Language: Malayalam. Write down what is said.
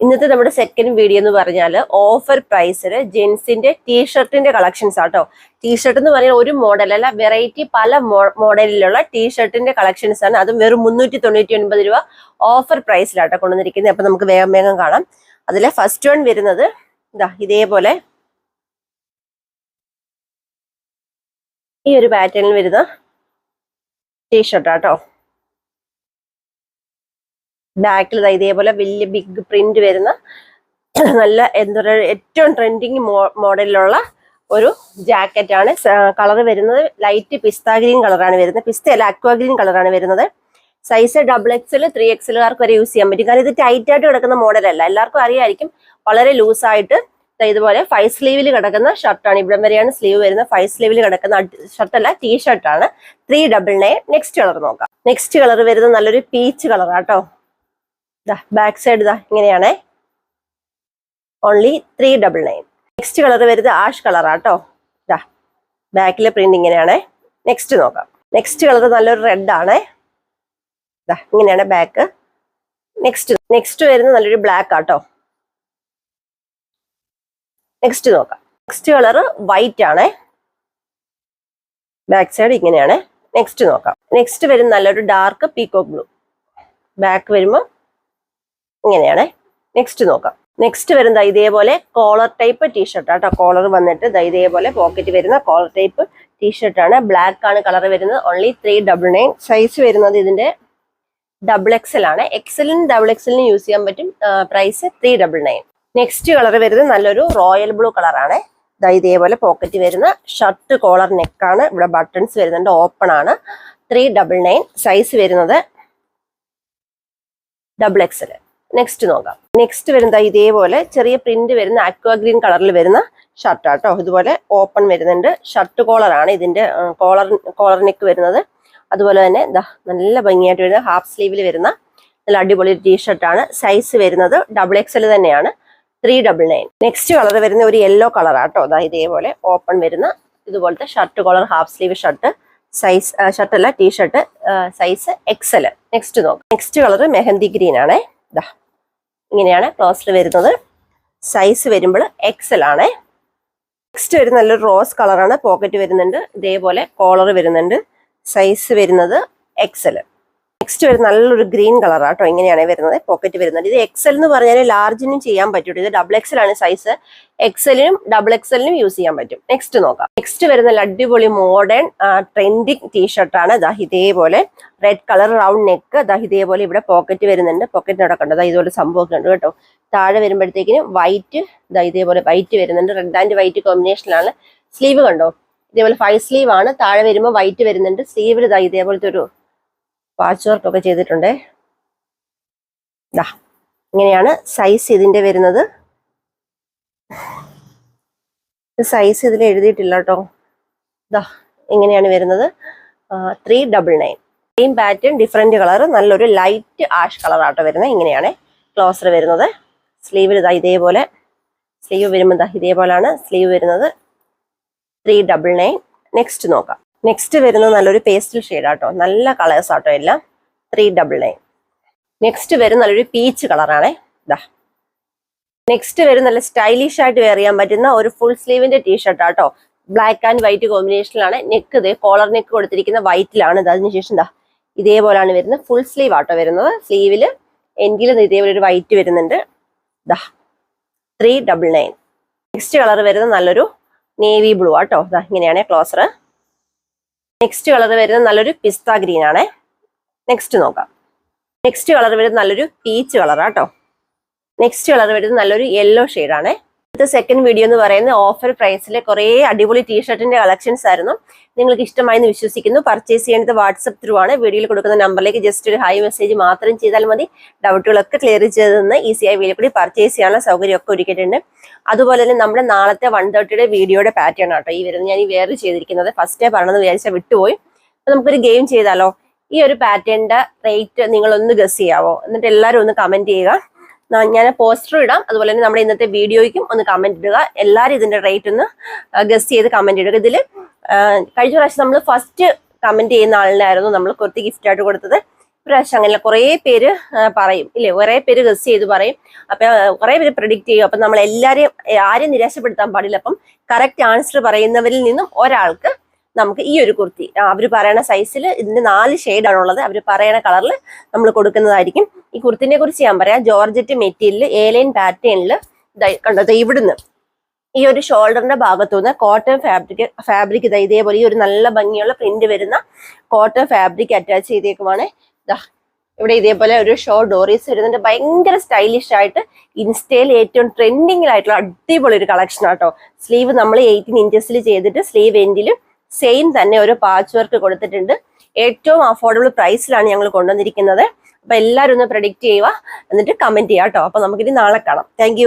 ഇന്നത്തെ നമ്മുടെ സെക്കൻഡ് വീഡിയോ എന്ന് പറഞ്ഞാൽ ഓഫർ പ്രൈസിൽ ജെൻസിന്റെ ടീഷർട്ടിന്റെ കളക്ഷൻസ് ആട്ടോ ടീഷർട്ട് എന്ന് പറഞ്ഞാൽ ഒരു മോഡൽ അല്ല വെറൈറ്റി പല മോഡലിലുള്ള ടീഷർട്ടിന്റെ കളക്ഷൻസ് ആണ്. അതും വെറും മുന്നൂറ്റി തൊണ്ണൂറ്റി ഒൻപത് രൂപ ഓഫർ പ്രൈസിലാട്ടോ കൊണ്ടുവന്നിരിക്കുന്നത്. അപ്പൊ നമുക്ക് വേഗം വേഗം കാണാം. അതിലെ ഫസ്റ്റ് വൺ വരുന്നത് ഇതാ ഇതേപോലെ. ഈ ഒരു പാറ്റേണിൽ വരുന്ന ടീഷർട്ടാട്ടോ ബാക്കിൽ ഇതേപോലെ വലിയ ബിഗ് പ്രിന്റ് വരുന്ന നല്ല എന്താ പറയുക ഏറ്റവും ട്രെൻഡിങ് മോഡലിലുള്ള ഒരു ജാക്കറ്റാണ് കളർ വരുന്നത് ലൈറ്റ് പിസ്ത ഗ്രീൻ കളറാണ് വരുന്നത്. പിസ്ത അല്ല അക്വാ ഗ്രീൻ കളറാണ് വരുന്നത്. സൈസ് ഡബിൾ എക്സൽ ത്രീ എക്സലുകാർക്ക് വരെ യൂസ് ചെയ്യാൻ പറ്റും. കാരണം ഇത് ടൈറ്റ് ആയിട്ട് കിടക്കുന്ന മോഡലല്ല എല്ലാവർക്കും അറിയായിരിക്കും വളരെ ലൂസായിട്ട് ഇതുപോലെ ഫൈവ് സ്ലീവിൽ കിടക്കുന്ന ഷർട്ടാണ് ഇവിടം വരെയാണ് സ്ലീവ് വരുന്നത്. ഫൈവ് സ്ലീവിൽ കിടക്കുന്ന ഷർട്ടല്ല T ഷർട്ടാണ് three double nine next colour നോക്കാം. നെക്സ്റ്റ് കളർ വരുന്നത് നല്ലൊരു പീച്ച് കളറാട്ടോ ദാ ബാക്ക് സൈഡ് ഇതാ ഇങ്ങനെയാണേ. Only three double nine next colour വരുന്നത് ആഷ് കളറാട്ടോ ദാ ബാക്കിലെ പ്രിന്റ് ഇങ്ങനെയാണേ. നെക്സ്റ്റ് നോക്കാം. നെക്സ്റ്റ് കളർ നല്ലൊരു റെഡ് ആണേ. ദാ ഇങ്ങനെയാണ് ബാക്ക് നെക്സ്റ്റ് നെക്സ്റ്റ് വരുന്നത് നല്ലൊരു ബ്ലാക്ക് ആട്ടോ നെക്സ്റ്റ് നോക്കാം. നെക്സ്റ്റ് കളർ വൈറ്റ് ആണേ. ബാക്ക് സൈഡ് ഇങ്ങനെയാണ്. നെക്സ്റ്റ് നോക്കാം. നെക്സ്റ്റ് വരുന്ന നല്ലൊരു ഡാർക്ക് പീക്കോ ബ്ലൂ ബാക്ക് വരുമ്പോൾ ഇങ്ങനെയാണ്. നെക്സ്റ്റ് നോക്കാം. നെക്സ്റ്റ് വരുന്നത് ഇതേപോലെ കോളർ ടൈപ്പ് ടീഷർട്ട് ആട്ടോ. കോളർ വന്നിട്ട് ഇതേപോലെ പോക്കറ്റ് വരുന്ന കോളർ ടൈപ്പ് ടീഷർട്ടാണ് ബ്ലാക്ക് ആണ് കളർ വരുന്നത്. Only three double nine size വരുന്നത് ഇതിന്റെ ഡബിൾ എക്സൽ ആണ്. എക്സലിനും ഡബിൾ എക്സലിനും യൂസ് ചെയ്യാൻ പറ്റും. Price three double nine next colour വരുന്നത് നല്ലൊരു റോയൽ ബ്ലൂ കളറാണ് ഇതേപോലെ പോക്കറ്റ് വരുന്ന ഷർട്ട് കോളർ നെക്കാണ് ഇവിടെ ബട്ടൺസ് വരുന്നുണ്ട്. ഓപ്പൺ ആണ്. ത്രീ ഡബിൾ നയൻ സൈസ് വരുന്നത് ഡബിൾ എക്സൽ നെക്സ്റ്റ് നോക്കാം. നെക്സ്റ്റ് വരുന്നത് ഇതേപോലെ ചെറിയ പ്രിന്റ് വരുന്ന അക്വാ ഗ്രീൻ കളറിൽ വരുന്ന ഷർട്ട് ആട്ടോ ഇതുപോലെ ഓപ്പൺ വരുന്നുണ്ട്. ഷർട്ട് കോളറാണ് ഇതിന്റെ കോളർ കോളർ നെക്ക് വരുന്നത്. അതുപോലെ തന്നെ നല്ല ഭംഗിയായിട്ട് വരുന്ന ഹാഫ് സ്ലീവിൽ വരുന്ന നല്ല അടിപൊളി ടീഷർട്ടാണ് സൈസ് വരുന്നത് ഡബിൾ എക്സൽ തന്നെയാണ്. Three double nine next colour വരുന്ന ഒരു യെല്ലോ കളർ ആട്ടോ അതാ ഇതേപോലെ ഓപ്പൺ വരുന്ന ഇതുപോലത്തെ shirt collar half sleeve shirt size shirt അല്ല T shirt size XL next നോക്കാം. നെക്സ്റ്റ് കളർ മെഹന്തി ഗ്രീൻ ആണേ. ഇതാ ഇങ്ങനെയാണ് ക്ലോസ്റ്റർ വരുന്നത്. സൈസ് വരുമ്പോൾ എക്സൽ ആണ്. നെക്സ്റ്റ് വരുന്ന നല്ലൊരു റോസ് കളറാണ് പോക്കറ്റ് വരുന്നുണ്ട്. ഇതേപോലെ കോളർ വരുന്നുണ്ട്. സൈസ് വരുന്നത് എക്സൽ നെക്സ്റ്റ് വരുന്ന നല്ലൊരു ഗ്രീൻ കളർ ആട്ടോ ഇങ്ങനെയാണ് വരുന്നത്. പോക്കറ്റ് വരുന്നത്. ഇത് എക്സൽ എന്ന് പറഞ്ഞാൽ ലാർജിനും ചെയ്യാൻ പറ്റും ഇത് ഡബിൾ എക്സൽ ആണ് സൈസ് എക്സലിനും ഡബിൾ എക്സലിനും യൂസ് ചെയ്യാൻ പറ്റും. നെക്സ്റ്റ് നോക്കാം. നെക്സ്റ്റ് വരുന്ന അടിപൊളി മോഡേൺ ട്രെൻഡിങ് ടീഷർട്ടാണ് ദാ ഇതേപോലെ റെഡ് കളർ റൗണ്ട് നെക്ക് ദാ ഇതേപോലെ ഇവിടെ പോക്കറ്റ് വരുന്നുണ്ട്. പോക്കറ്റ് കണ്ടോ? ദാ ഇതുപോലെ സംഭവമൊക്കെ ഉണ്ട് കേട്ടോ. താഴെ വരുമ്പോഴത്തേക്കിനും വൈറ്റ് ദാ ഇതേപോലെ വൈറ്റ് വരുന്നുണ്ട്. റെഡ് ആൻഡ് വൈറ്റ് കോമ്പിനേഷനിലാണ് സ്ലീവ് കണ്ടോ? ഇതേപോലെ ഫൈവ് സ്ലീവ് ആണ്. താഴെ വരുമ്പോൾ വൈറ്റ് വരുന്നുണ്ട്. സ്ലീവിൽ ദാ ഇതേപോലത്തെ ഒരു പാച്ച് വർക്ക് ഒക്കെ ചെയ്തിട്ടുണ്ട് ഇങ്ങനെയാണ് സൈസ് ഇതിന്റെ വരുന്നത്. സൈസ് ഇതിൽ എഴുതിയിട്ടില്ല കേട്ടോ. ദാ ഇങ്ങനെയാണ് വരുന്നത്. Three double nine same pattern different colour നല്ലൊരു ലൈറ്റ് ആഷ് കളർ ആട്ടോ വരുന്നത്. ഇങ്ങനെയാണ് ക്ലോസർ വരുന്നത്. സ്ലീവിൽ ഇതാ ഇതേപോലെ. സ്ലീവ് വരുമ്പോൾ ഇതാ ഇതേപോലെയാണ് സ്ലീവ് വരുന്നത് ത്രീ ഡബിൾ നയൻ നെക്സ്റ്റ് നോക്കാം. നെക്സ്റ്റ് വരുന്നത് നല്ലൊരു പേസ്റ്റൽ ഷെയ്ഡ് ആട്ടോ. നല്ല കളേഴ്സ് ആട്ടോ എല്ലാം. ത്രീ ഡബിൾ നയൻ നെക്സ്റ്റ് വരും നല്ലൊരു പീച്ച് കളറാണേ ഇതാ നെക്സ്റ്റ് വരും നല്ല സ്റ്റൈലിഷ് ആയിട്ട് വെയർ ചെയ്യാൻ പറ്റുന്ന ഒരു ഫുൾ സ്ലീവിന്റെ ടീഷർട്ട് ആട്ടോ. ബ്ലാക്ക് ആൻഡ് വൈറ്റ് കോമ്പിനേഷനിലാണ് നെക്ക് ഇത് കോളർ നെക്ക് കൊടുത്തിരിക്കുന്ന വൈറ്റിലാണ് ഇത് അതിനുശേഷം എന്താ ഇതേപോലാണ് വരുന്നത് ഫുൾ സ്ലീവ് ആട്ടോ വരുന്നത്. സ്ലീവിൽ എൻഡിൽ ഇതേപോലെ ഒരു വൈറ്റ് വരുന്നുണ്ട്. ദാ. Three double nine next colour വരുന്നത് നല്ലൊരു നേവി ബ്ലൂ ആട്ടോ. ദാ ഇങ്ങനെയാണ് ക്ലോസർ നെക്സ്റ്റ് കളർ വരുന്നത് നല്ലൊരു പിസ്ത ഗ്രീൻ ആണേ. നെക്സ്റ്റ് നോക്കാം. നെക്സ്റ്റ് കളർ വരുന്നത് നല്ലൊരു പീച്ച് കളർ ആട്ടോ നെക്സ്റ്റ് കളർ വരുന്നത് നല്ലൊരു യെല്ലോ ആണ്. അടുത്ത സെക്കൻഡ് വീഡിയോ എന്ന് പറയുന്നത് ഓഫർ പ്രൈസിൽ കുറേ അടിപൊളി ടീഷർട്ടിന്റെ കളക്ഷൻസ് ആയിരുന്നു. നിങ്ങൾക്ക് ഇഷ്ടമായി വിശ്വസിക്കുന്നു. പർച്ചേസ് ചെയ്യേണ്ടത് വാട്സപ്പ് ത്രൂ ആണ്. വീഡിയോയിൽ കൊടുക്കുന്ന നമ്പറിലേക്ക് ജസ്റ്റ് ഒരു ഹൈ മെസ്സേജ് മാത്രം ചെയ്താൽ മതി. ഡൗട്ടുകളൊക്കെ ക്ലിയർ ചെയ്തെന്ന് ഈസിയായി വീഡിയോ കൂടി പർച്ചേസ് ചെയ്യാനുള്ള സൗകര്യമൊക്കെ ഒരുക്കിയിട്ടുണ്ട്. അതുപോലെ തന്നെ നമ്മുടെ നാളത്തെ വൺ തേർട്ടിയുടെ വീഡിയോയുടെ പാറ്റേൺ ആട്ടോ. ഈ വരുന്നത് ഞാൻ ഈ വേറെ ചെയ്തിരിക്കുന്നത്. ഫസ്റ്റേ പറഞ്ഞത് വിചാരിച്ചാൽ വിട്ടുപോയി. നമുക്കൊരു ഗെയിം ചെയ്താലോ? ഈ ഒരു പാറ്റേണിന്റെ റേറ്റ് നിങ്ങളൊന്ന് ഗസ് ചെയ്യാവോ? എന്നിട്ട് എല്ലാവരും ഒന്ന് കമന്റ് ചെയ്യുക. ഞാൻ പോസ്റ്റർ ഇടാം. അതുപോലെ തന്നെ നമ്മുടെ ഇന്നത്തെ വീഡിയോയ്ക്കും ഒന്ന് കമന്റ് ഇടുക. എല്ലാവരും ഇതിന്റെ റേറ്റ് ഒന്ന് ഗസ് ചെയ്ത് കമന്റ് ഇടുക. ഇതിൽ കഴിഞ്ഞ പ്രാവശ്യം നമ്മൾ ഫസ്റ്റ് കമന്റ് ചെയ്യുന്ന ആളിനായിരുന്നു നമ്മൾ കുർത്തി ഗിഫ്റ്റ് ആയിട്ട് കൊടുത്തത്. പ്രാവശ്യം അങ്ങനെ കുറേ പേര് പറയും. ഇല്ലേ കുറേ പേര് ഗസ് ചെയ്ത് പറയും. അപ്പൊ കുറേ പേര് പ്രിഡിക്റ്റ് ചെയ്യും. അപ്പൊ നമ്മൾ എല്ലാവരെയും ആരെയും നിരാശപ്പെടുത്താൻ പാടില്ല. അപ്പം കറക്റ്റ് ആൻസർ പറയുന്നവരിൽ നിന്നും ഒരാൾക്ക് നമുക്ക് ഈ ഒരു കുർത്തി അവർ പറയണ സൈസിൽ ഇതിന്റെ നാല് ഷെയ്ഡാണുള്ളത് അവർ പറയണ കളറിൽ നമ്മൾ കൊടുക്കുന്നതായിരിക്കും. ഈ കുർത്തിനെ കുറിച്ച് ഞാൻ പറയാം. ജോർജറ്റ് മെറ്റീരിയൽ ഏലൈൻ പാറ്റേണിൽ കണ്ടത് ഇവിടുന്ന്. ഈ ഒരു ഷോൾഡറിന്റെ ഭാഗത്തു നിന്ന് കോട്ടൺ ഫാബ്രിക് ഫാബ്രിക് ഇതാ ഇതേപോലെ ഈ ഒരു നല്ല ഭംഗിയുള്ള പ്രിന്റ് വരുന്ന കോട്ടൺ ഫാബ്രിക് അറ്റാച്ച് ചെയ്തേക്കുമാണ് ദാ ഇവിടെ ഇതേപോലെ ഒരു ഷോ ഡോറീസ് വരുന്നുണ്ട്. ഭയങ്കര സ്റ്റൈലിഷ് ആയിട്ട് ഇൻസ്റ്റയിൽ ഏറ്റവും ട്രെൻഡിങ്ങിലായിട്ടുള്ള അടിപൊളി ഒരു കളക്ഷൻ ആട്ടോ. സ്ലീവ് നമ്മൾ എയ്റ്റീൻ ഇഞ്ചസിൽ ചെയ്തിട്ട് സ്ലീവ് എൻഡിലും സെയിം തന്നെ ഒരു പാച്ച് വർക്ക് കൊടുത്തിട്ടുണ്ട്. ഏറ്റവും അഫോർഡബിൾ പ്രൈസിലാണ് ഞങ്ങൾ കൊണ്ടുവന്നിരിക്കുന്നത്. അപ്പൊ എല്ലാവരും ഒന്ന് പ്രഡിക്റ്റ് ചെയ്യുക. എന്നിട്ട് കമന്റ് ചെയ്യാം കേട്ടോ. അപ്പൊ നമുക്കിനി നാളെ കാണാം. താങ്ക്